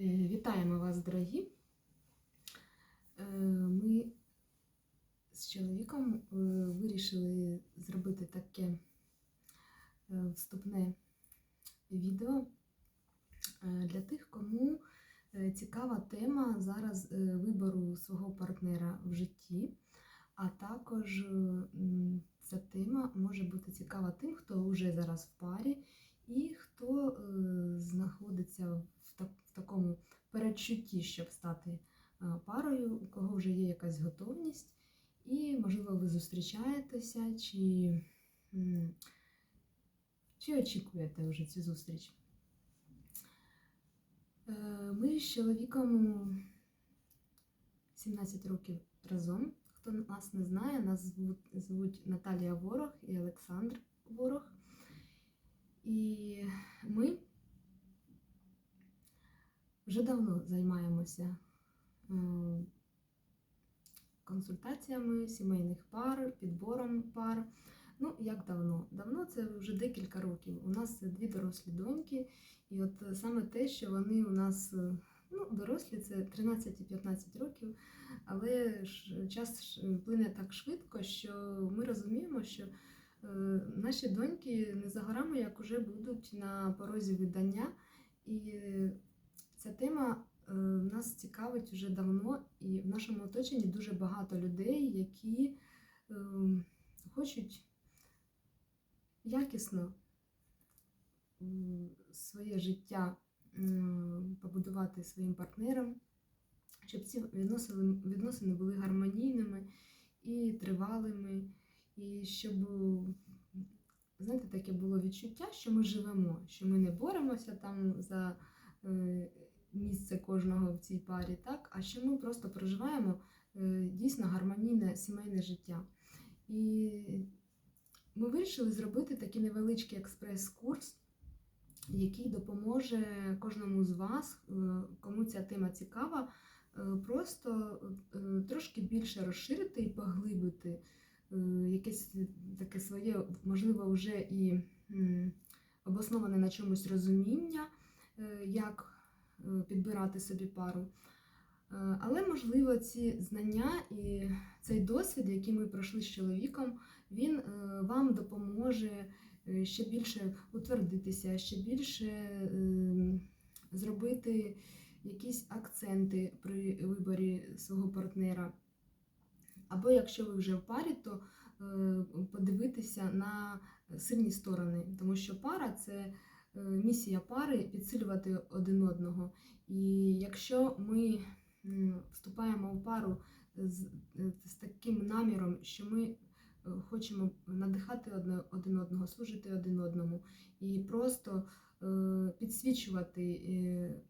Е, Вітаємо вас, дорогі. Е, Ми з чоловіком е, вирішили зробити таке вступне відео для тих, кому цікава тема зараз вибору свого партнера в житті, а також ця тема може бути цікава тим, хто вже зараз в парі і хто знаходиться в такому передчутті, щоб стати е, парою, у кого вже є якась готовність, і, можливо, ви зустрічаєтеся, чи, чи очікуєте вже цю зустріч. Е, Ми з чоловіком 17 років разом. Хто нас не знає, нас звуть, звуть Наталія Ворог і Олександр Ворог. І ми вже давно займаємося е, консультаціями сімейних пар, підбором пар. Ну, як давно? Давно це вже декілька років. У нас дві дорослі доньки, і от саме те, що вони у нас е, ну, дорослі, це 13 і 15 років, але час плине так швидко, що ми розуміємо, що е, наші доньки не за горами, як уже будуть на порозі видання. І ця тема е, нас цікавить вже давно, і в нашому оточенні дуже багато людей, які е, хочуть якісно своє життя м, побудувати своїм партнером, щоб ці відносини, відносини були гармонійними і тривалими, і щоб, знаєте, таке було відчуття, що ми живемо, що ми не боремося там за е, місце кожного в цій парі, так, а що ми просто проживаємо е, дійсно гармонійне сімейне життя. І ми вирішили зробити такий невеличкий експрес-курс, який допоможе кожному з вас, е, кому ця тема цікава, е, просто трошки більше розширити і поглибити якесь таке своє, можливо, вже і обосноване на чомусь розуміння, як підбирати собі пару. Е, Але, можливо, ці знання і цей досвід, який ми пройшли з чоловіком, він е, вам допоможе е, ще більше утвердитися, ще більше е, зробити якісь акценти при виборі свого партнера. Або якщо ви вже в парі, то е, подивитися на сильні сторони, тому що пара це е, місія пари підсилювати один одного. І якщо ми вступаємо в пару з, е, з таким наміром, що ми е, хочемо надихати одне- один одного, служити один одному і просто е, підсвічувати е,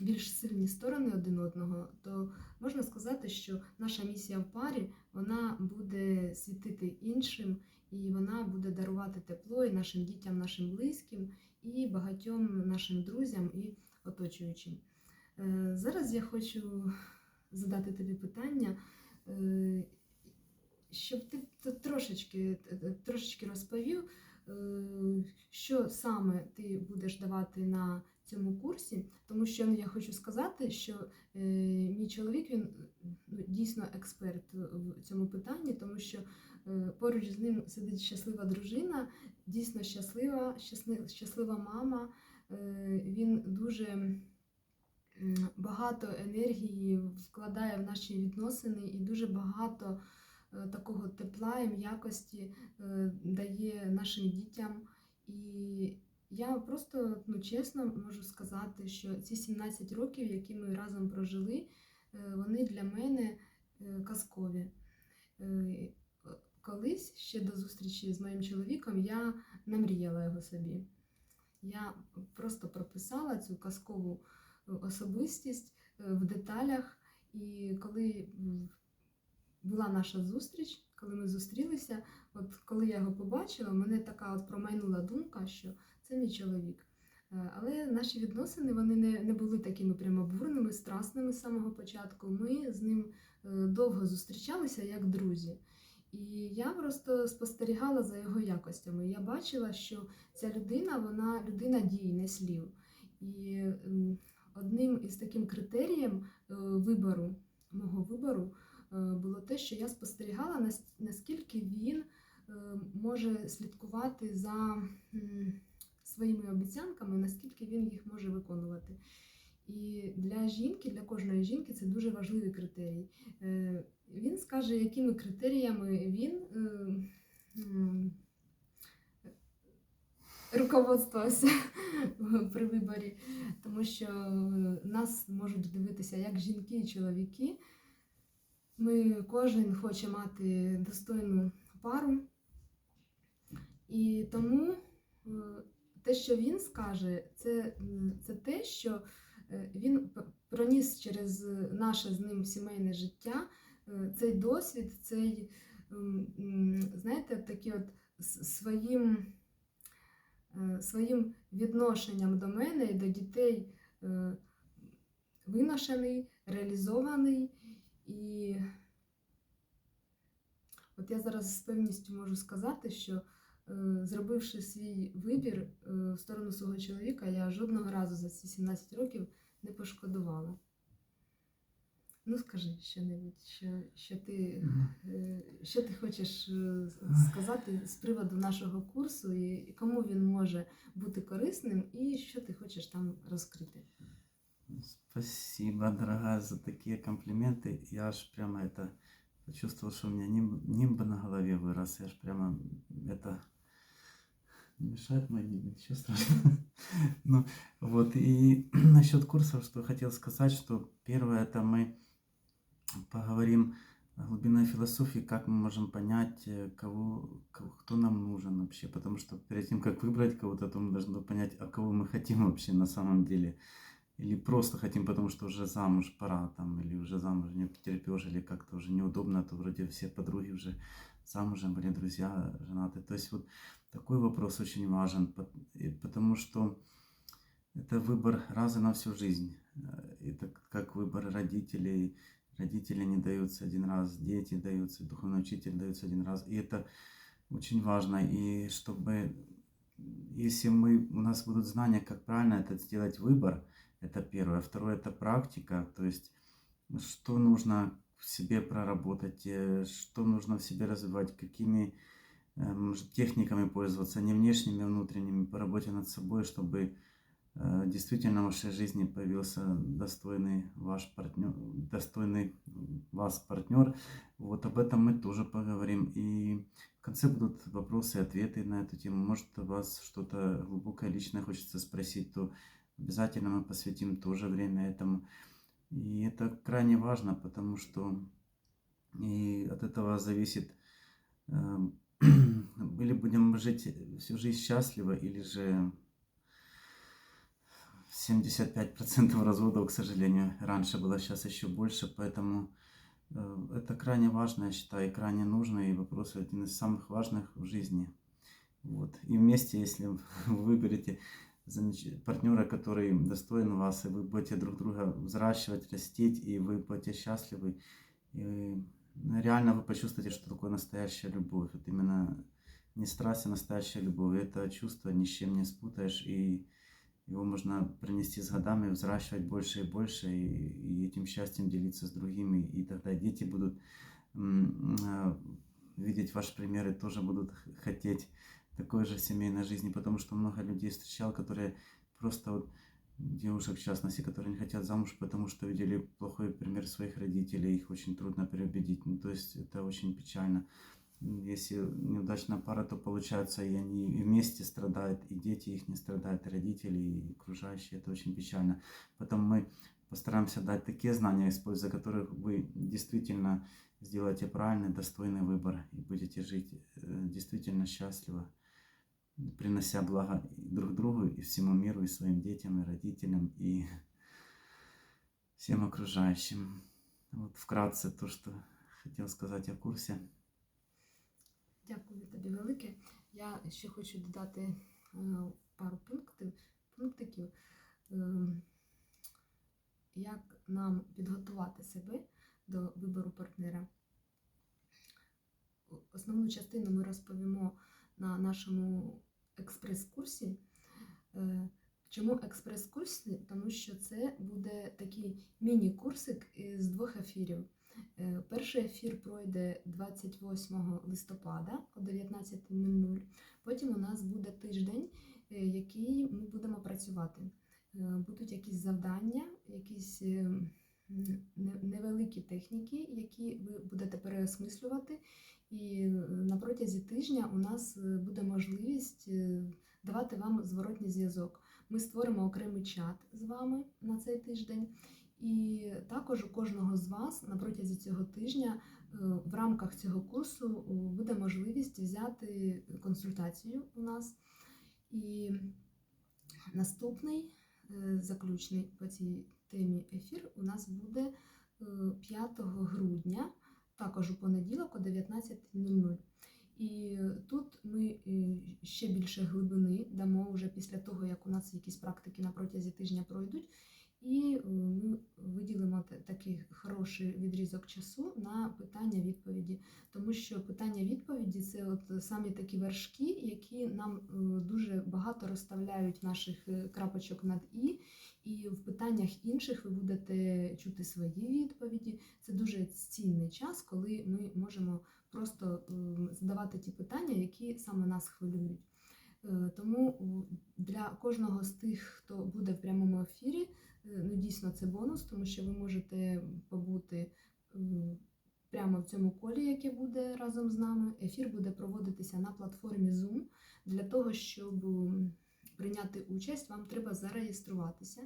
більш сильні сторони один одного, то можна сказати, що наша місія в парі вона буде світити іншим, і вона буде дарувати тепло і нашим дітям, нашим близьким, і багатьом нашим друзям і оточуючим. Е, Зараз я хочу задати тобі питання, е, щоб ти трошечки, трошечки розповів, е, що саме ти будеш давати на цьому курсі, тому що ну, я хочу сказати, що мій чоловік він ну, дійсно експерт в цьому питанні, тому що поруч з ним сидить щаслива дружина, дійсно щаслива, щаслива мама. Е, він дуже багато енергії вкладає в наші відносини і дуже багато е, такого тепла і м'якості е, дає нашим дітям. І я просто ну, чесно можу сказати, що ці 17 років, які ми разом прожили, е, вони для мене е, казкові. Колись ще до зустрічі з моїм чоловіком я намріяла його собі. Я просто прописала цю казкову е, особистість е, в деталях. І коли була наша зустріч, коли ми зустрілися, от коли я його побачила, мене така от промайнула думка, що це мій чоловік. Е, Але наші відносини вони не, не були такими прямо бурними, страсними з самого початку. Ми з ним довго зустрічалися як друзі. І я просто спостерігала за його якостями. Я бачила, що ця людина, вона людина дій, не слів. І одним із таким критерієм е, вибору, мого вибору, е, було те, що я спостерігала, наскільки він е, може слідкувати за своїми обіцянками, наскільки він їх може виконувати. І для жінки, для кожної жінки це дуже важливий критерій. Він скаже, якими критеріями він е, руководствувався при виборі, тому що е, нас можуть дивитися як жінки і чоловіки. Ми кожен хоче мати достойну пару. І тому е, те, що він скаже, це, це те, що він проніс через наше з ним сімейне життя, цей досвід, цей, м, м, знаєте, такі от своїм, е, своїм відношенням до мене і до дітей е, виношений, реалізований. І от я зараз з певністю можу сказати, що е, зробивши свій вибір е, в сторону свого чоловіка, я жодного разу за ці 17 років не пошкодувала. Ну, скажи що-небудь, що, що, ти, е, що ти хочеш е, сказати з приводу нашого курсу, і і кому він може бути корисним, і що ти хочеш там розкрити. Спасибо, дорогая, за такие комплименты. Я аж прямо это почувствовал, что у меня нимб, нимб на голове вырос. Я аж прямо это не мешает мои нимбы, ничего страшного. Ну, вот, и насчет курсов, что хотел сказать, что первое, это мы поговорим о глубинной философии, как мы можем понять, э, кого, кого- кто нам нужен вообще, потому что перед тем, как выбрать кого-то, то мы должны понять, а кого мы хотим вообще на самом деле. Или просто хотим, потому что уже замуж пора, там, или уже замуж не потерпешь, или как-то уже неудобно, а то вроде все подруги уже замужем были, друзья женаты. То есть вот такой вопрос очень важен, потому что это выбор раз и на всю жизнь. Это как выбор родителей. Родители не даются один раз, дети даются, духовный учитель дается один раз. И это очень важно. И чтобы, если мы, у нас будут знания, как правильно это сделать выбор, это первое. Второе, это практика, то есть что нужно в себе проработать, э, что нужно в себе развивать, какими ж- техниками пользоваться, не внешними, а внутренними, по работе над собой, чтобы э, действительно в вашей жизни появился достойный ваш партнер, достойный вас партнер. Вот об этом мы тоже поговорим. И в конце будут вопросы и ответы на эту тему. Может, вас что-то глубокое личное хочется спросить, то обязательно мы посвятим тоже время этому. И это крайне важно, потому что и от этого зависит, эм, или будем жить всю жизнь счастливо, или же 75% разводов, к сожалению, раньше было, сейчас еще больше, поэтому э, это крайне важно, я считаю, и крайне нужно, и вопрос один из самых важных в жизни. Вот. И вместе, если вы выберете партнера, который достоин вас, и вы будете друг друга взращивать, растить, и вы будете счастливы, и реально вы почувствуете, что такое настоящая любовь. Вот именно не страсть, а настоящая любовь. Это чувство ни с чем не спутаешь, и его можно принести с годами, взращивать больше и больше, и, и этим счастьем делиться с другими. И тогда дети будут э, видеть ваш пример и тоже будут хотеть такой же семейной жизни, потому что много людей встречал, которые просто вот девушек в частности, которые не хотят замуж, потому что видели плохой пример своих родителей, их очень трудно переубедить. Ну, то есть это очень печально. Если неудачная пара, то получается и они вместе страдают, и дети их не страдают, и родители, и окружающие. Это очень печально. Поэтому мы постараемся дать такие знания, используя которых вы действительно сделаете правильный, достойный выбор и будете жить э, действительно счастливо, принося благо друг другу, и всему миру, и своим детям, и родителям, и всем окружающим. Вот вкратце то, что хотел сказать о курсе. Дякую тобі велике. Я ще хочу додати е, пару пунктів, пунктиків, е, як нам підготувати себе до вибору партнера. Основну частину ми розповімо на нашому експрес-курсі. Е, Чому експрес-курси? Тому що це буде такий міні-курсик з двох ефірів. Е, Перший ефір пройде 28 листопада о 19.00. Потім у нас буде тиждень, е, який ми будемо працювати. Е, Будуть якісь завдання, якісь невеликі техніки, які ви будете переосмислювати. І на протязі тижня у нас буде можливість давати вам зворотній зв'язок. Ми створимо окремий чат з вами на цей тиждень. І також у кожного з вас на протязі цього тижня е, в рамках цього курсу е, буде можливість взяти консультацію у нас. І наступний е, заключний по цій темі ефір у нас буде е, 5 грудня, також у понеділок о 19.00. І тут ми ще більше глибини дамо вже після того, як у нас якісь практики на протязі тижня пройдуть. І е, ми виділимо такий хороший відрізок часу на питання-відповіді, тому що питання-відповіді це от самі такі вершки, які нам е, дуже багато розставляють наших е, крапочок над і. І в питаннях інших ви будете чути свої відповіді. Це дуже цінний час, коли ми можемо просто задавати ті питання, які саме нас хвилюють. Тому для кожного з тих, хто буде в прямому ефірі, ну дійсно це бонус, тому що ви можете побути прямо в цьому колі, яке буде разом з нами. Ефір буде проводитися на платформі Zoom. Для того, щоб прийняти участь, вам треба зареєструватися.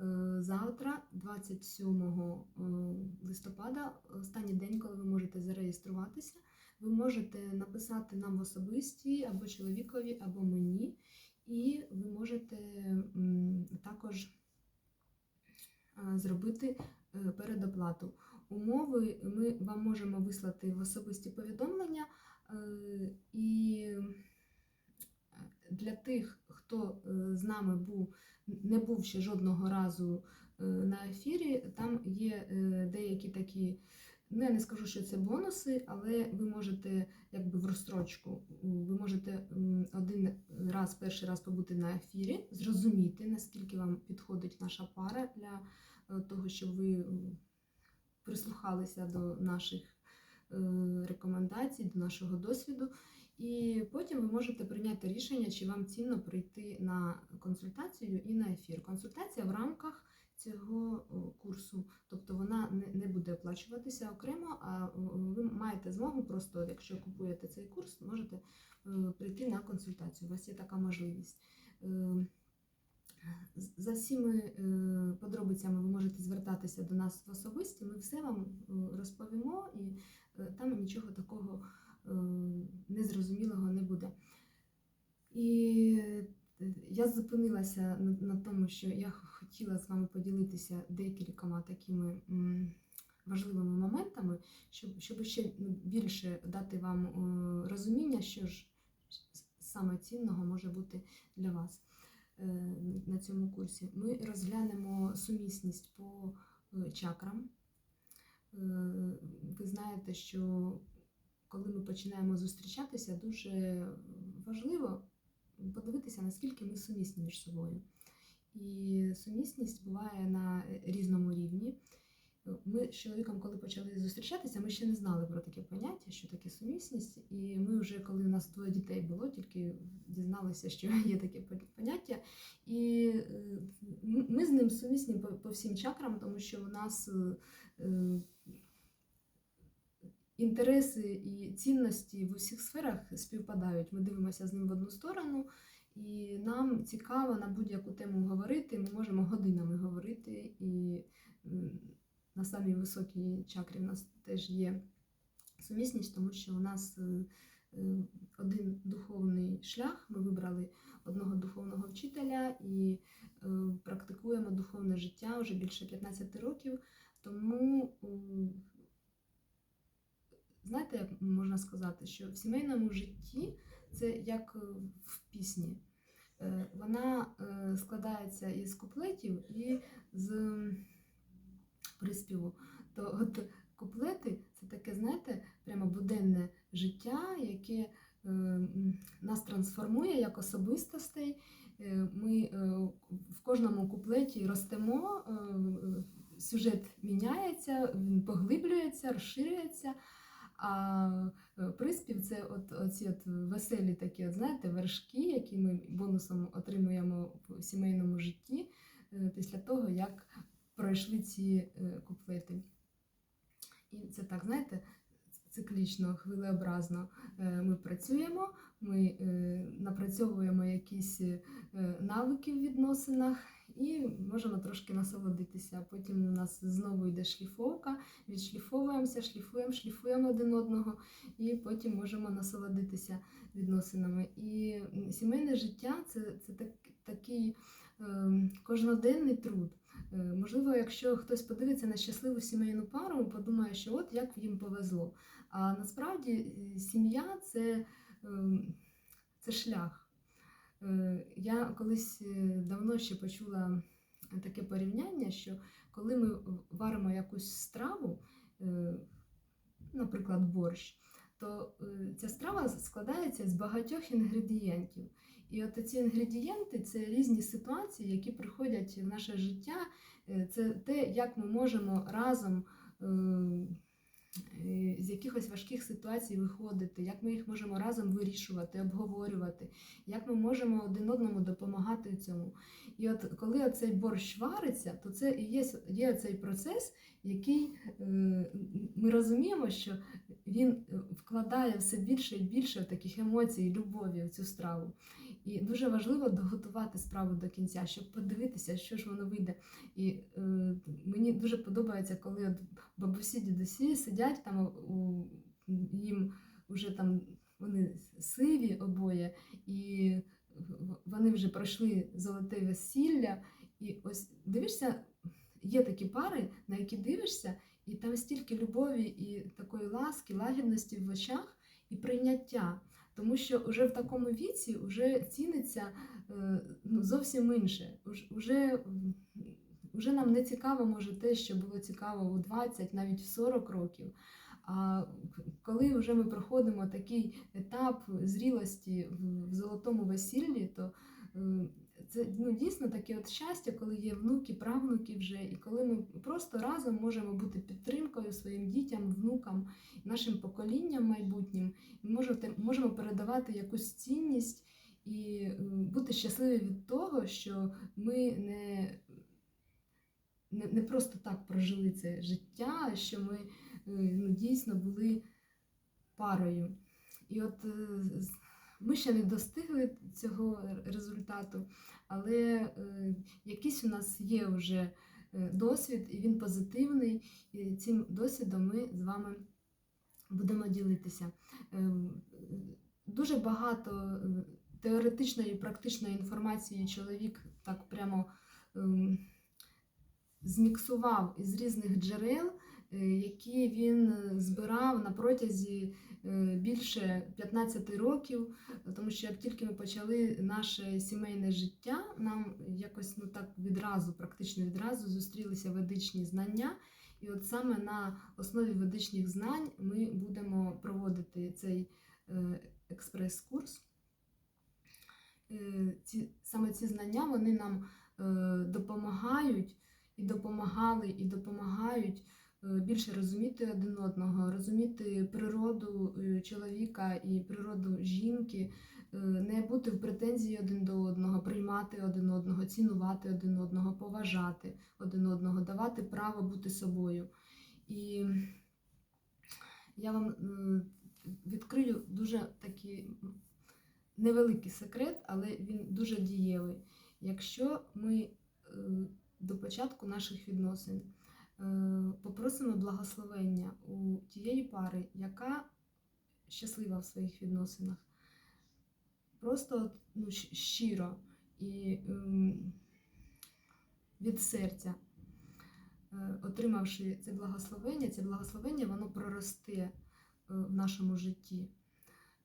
Е, Завтра, 27 е, листопада, останній день, коли ви можете зареєструватися, ви можете написати нам в особисті або чоловікові, або мені, і ви можете також зробити е, передоплату. Умови ми вам можемо вислати в особисті повідомлення, е, і е, для тих, хто е, з нами був, не був ще жодного разу е, на ефірі, там є е, деякі такі. Ну, я не скажу, що це бонуси, але ви можете якби в розстрочку, ви можете один раз, перший раз побути на ефірі, зрозуміти, наскільки вам підходить наша пара для е, того, щоб ви прислухалися до наших е, рекомендацій, до нашого досвіду. І потім ви можете прийняти рішення, чи вам цінно прийти на консультацію і на ефір. Консультація в рамках цього курсу, тобто вона не, буде оплачуватися окремо, а ви маєте змогу просто, якщо купуєте цей курс, можете е, прийти на консультацію. У вас є така можливість. Е, За всіми е, подробицями ви можете звертатися до нас в особисті. Ми все вам розповімо, і там нічого такого незрозумілого не буде. І я зупинилася на тому, що я хотіла з вами поділитися декількома такими важливими моментами, щоб, щоб ще ну, більше дати вам е, розуміння, що ж саме цінного може бути для вас е, на цьому курсі. Ми розглянемо сумісність по е, чакрам. Ви знаєте, що коли ми починаємо зустрічатися, дуже важливо подивитися, наскільки ми сумісні між собою. І сумісність буває на різному рівні. Ми з чоловіком, коли почали зустрічатися, ми ще не знали про таке поняття, що таке сумісність. І ми вже, коли у нас двоє дітей було, тільки дізналися, що є таке поняття. І е, ми з ним сумісні по, всім чакрам, тому що у нас е, е, інтереси і цінності в усіх сферах співпадають. Ми дивимося з ним в одну сторону, і нам цікаво на будь-яку тему говорити. Ми можемо годинами говорити. І на самій високій чакрі в нас теж є сумісність, тому що у нас е, е, один духовний шлях. Ми вибрали одного духовного вчителя і е, практикуємо духовне життя вже більше 15 років. Тому знаєте, як можна сказати, що в сімейному житті це як е, в пісні. Е, Вона е, складається із куплетів і з приспіву. То от куплети це таке, знаєте, прямо буденне життя, яке нас трансформує як особистостей, ми в кожному куплеті ростемо, сюжет міняється, він поглиблюється, розширюється. Приспів це от оці от веселі такі, от, знаєте, вершки, які ми бонусом отримуємо в сімейному житті е, після того, як пройшли ці е, куплети. І це так, знаєте, циклічно, хвилеобразно Е, ми працюємо, ми е, напрацьовуємо якісь е, навики в відносинах і можемо трошки насолодитися. Потім у нас знову йде шліфовка, відшліфовуємося, шліфуємо, шліфуємо один одного, і потім можемо насолодитися відносинами. І сімейне життя це, це так, такий е, кожноденний труд. Е, Можливо, якщо хтось подивиться на щасливу сімейну пару, подумає, що от як їм повезло. А насправді е, сім'я це, ем, це шлях. Е, Я колись е, давно ще почула таке порівняння, що коли ми варимо якусь страву, е, наприклад, борщ, то е, ця страва складається з багатьох інгредієнтів. І от ці інгредієнти це різні ситуації, які приходять в наше життя. Е, Це те, як ми можемо разом е, е, з якихось важких ситуацій виходити, як ми їх можемо разом вирішувати, обговорювати, як ми можемо один одному допомагати в цьому. І от коли цей борщ вариться, то це і є, є цей процес, який е, ми розуміємо, що він е, вкладає все більше і більше таких емоцій, любові в цю страву. І дуже важливо доготувати справу до кінця, щоб подивитися, що ж воно вийде. І е, мені дуже подобається, коли от бабусі, дідусі сидять там у, їм вже там вони сиві обоє, і вони вже пройшли золоте весілля. І ось дивишся, є такі пари, на які дивишся, і там стільки любові і такої ласки, лагідності в очах і прийняття. Тому що вже в такому віці вже ціниться е, ну, зовсім інше. Уж- Уже, уже нам не цікаво може те, що було цікаво у 20, навіть в 40 років. А коли вже ми проходимо такий етап зрілості в- в золотому весіллі, то е, це ну, дійсно таке от щастя, коли є внуки, правнуки вже, і коли ми просто разом можемо бути підтримкою своїм дітям, внукам, нашим поколінням майбутнім, і можемо передавати якусь цінність і е, бути щасливі від того, що ми не, не, не просто так прожили це життя, а що ми е, ну, дійсно були парою. І от е, ми ще не достигли цього результату, але е, якийсь у нас є вже е, досвід, і він позитивний. І цим досвідом ми з вами будемо ділитися. Ем, Дуже багато е, теоретичної і практичної інформації чоловік так прямо ем, зміксував із різних джерел, е, які він е, збирав на протязі е, більше 15 років, тому що як тільки ми почали наше сімейне життя, нам якось ну так відразу, практично відразу зустрілися ведичні знання. І от саме на основі ведичних знань ми будемо проводити цей е, експрес-курс. Е, Ці, саме ці знання вони нам е, допомагають і допомагали, і допомагають е, більше розуміти один одного, розуміти природу е, чоловіка і природу жінки, е, не бути в претензії один до одного, приймати один одного, цінувати один одного, поважати один одного, давати право бути собою. І я вам е, відкрию дуже такий невеликий секрет, але він дуже дієвий. Якщо ми е, до початку наших відносин е, попросимо благословення у тієї пари, яка щаслива в своїх відносинах, просто ну, щиро і ем, від серця, е, отримавши це благословення, це благословення воно проросте е, в нашому житті.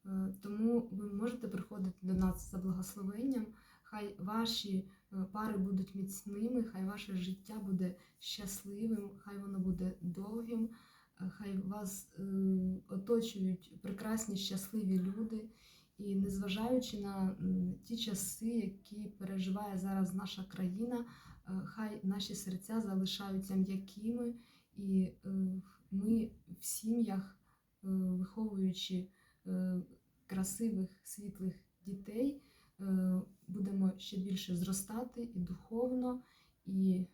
Е, Тому ви можете приходити до нас за благословенням. Хай ваші е, пари будуть міцними, хай ваше життя буде щасливим, хай воно буде довгим, е, хай вас е, оточують прекрасні щасливі люди. І незважаючи на ті часи, які переживає зараз наша країна, е, хай наші серця залишаються м'якими, і е, ми в сім'ях, е, виховуючи е, красивих, світлих дітей, е, будемо ще більше зростати і духовно, і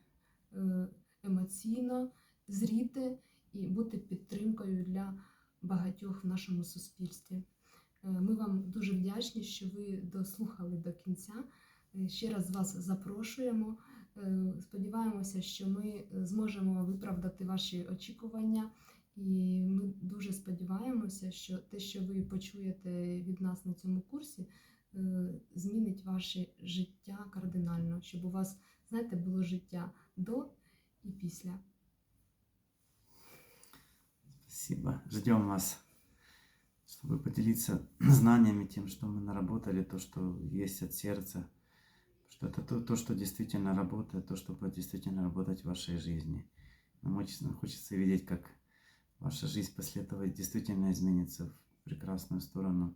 е, емоційно зріти, і бути підтримкою для багатьох в нашому суспільстві. Е, Ми вам дуже вдячні, що ви дослухали до кінця. Е, Ще раз вас запрошуємо. Е, Сподіваємося, що ми зможемо виправдати ваші очікування. І ми дуже сподіваємося, що те, що ви почуєте від нас на цьому курсі, е, змінить ваше життя кардинально, щоб у вас, знаєте, було життя до і після. Спасибо. Ждем вас, чтобы поделиться знаниями, тем, что мы наработали, то, что есть от сердца. Что это то, то, что действительно работает, то, что будет действительно работать в вашей жизни. Нам очень хочется видеть, как ваша жизнь после этого действительно изменится в прекрасную сторону.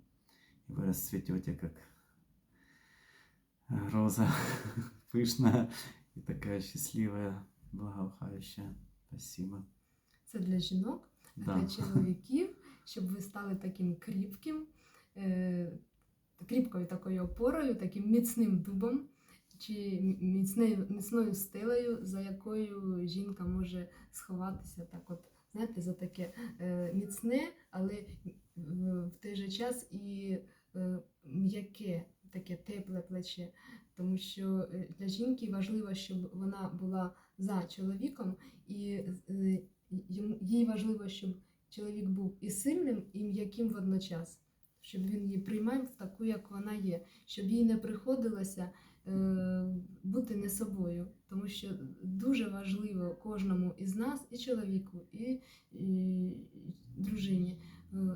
И вы расцветете, как э, роза пышная и такая счастливая, благоухающая. Спасибо. Це для жінок, а Да. для чоловіків, щоб ви стали таким кріпким, е, кріпкою такою опорою, таким міцним дубом чи міцною, міцною стелею, за якою жінка може сховатися так от. Знаєте, за таке е, міцне, але в, в той же час і плече. Тому що е, для жінки важливо, щоб вона була за чоловіком, і е, їй важливо, щоб чоловік був і сильним, і м'яким водночас, щоб він її приймав таку, як вона є, щоб їй не приходилося е, бути не собою, тому що дуже важливо кожному із нас, і чоловіку, і, і дружині,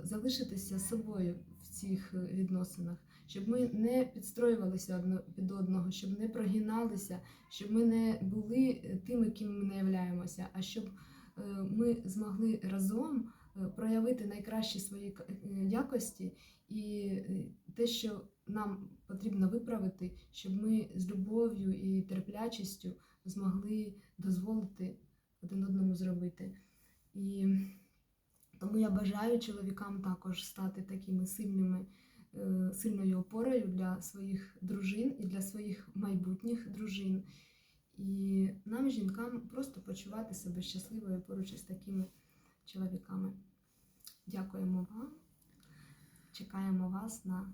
залишитися собою в цих відносинах, щоб ми не підстроювалися одно під одного, щоб не прогиналися, щоб ми не були е, тими, ким ми не являємося, а щоб е, ми змогли разом е, проявити найкращі свої якості і те, що нам потрібно виправити, щоб ми з любов'ю і терплячістю змогли дозволити один одному зробити. І тому я бажаю чоловікам також стати такими сильними, сильною опорою для своїх дружин і для своїх майбутніх дружин. І нам, жінкам, просто почувати себе щасливою поруч із такими чоловіками. Дякуємо вам. Чекаємо вас на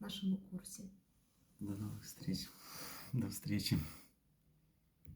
нашому курсі. До нових встреч. До встречи.